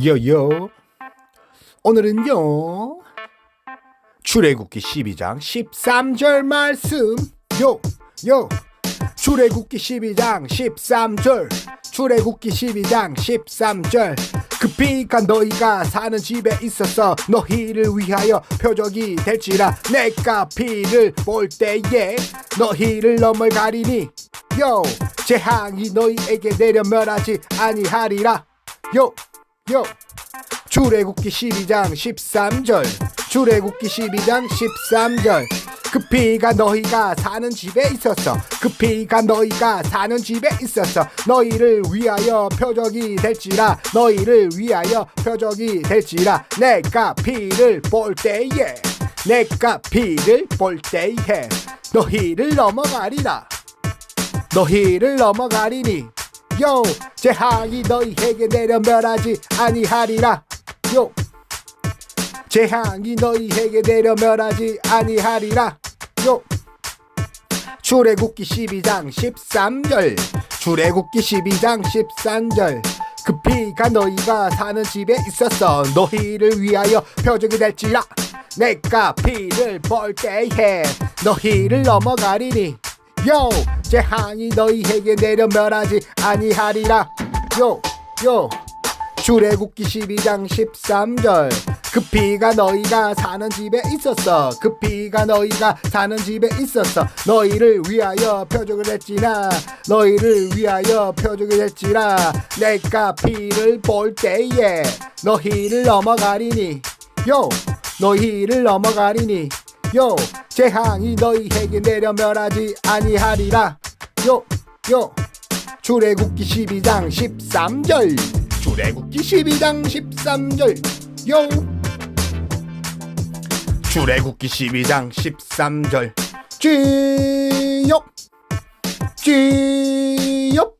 요요 오늘은요 출애굽기 12장 13절 말씀. 요요 출애굽기 12장 13절. 출애굽기 12장 13절. 급히가 너희가 사는 집에 있어서 너희를 위하여 표적이 될지라 내가 피를 볼 때에 너희를 넘어가리니. 요 재앙이 너희에게 내려 멸하지 아니하리라. 요 요. 출애굽기 12장 13절. 출애굽기 12장 13절. 그 피가 너희가 사는 집에 있었어. 그 피가 너희가 사는 집에 있었어. 너희를 위하여 표적이 될지라. 너희를 위하여 표적이 될지라. 내가 피를 볼 때에 내가 피를 볼 때에 너희를 넘어가리라. 너희를 넘어가리니 요 재앙이 너희에게 내려 멸하지 아니하리라. 요 재앙이 너희에게 내려 멸하지 아니하리라. 요 출애굽기 12장 13절 출애굽기 12장 13절. 그 피가 너희가 사는 집에 있었어. 너희를 위하여 표적이 될지라. 내가 피를 볼 때에 너희를 넘어가리니. 요 재앙이 너희에게 내려 멸하지 아니하리라. 요요. 출애굽기 12장 13절. 그 피가 너희가 사는 집에 있었어. 그 피가 너희가 사는 집에 있었어. 너희를 위하여 표적을 했지나 너희를 위하여 표적을 했지라. 내가 피를 볼 때에 너희를 넘어가리니. 요 너희를 넘어가리니. 요 재앙이 너희에게 내려 멸하지 아니하리라 요 요. 출애굽기 12장 13절. 출애굽기 12장 13절. 요. 출애굽기 12장 13절. 쥐욕 쥐욕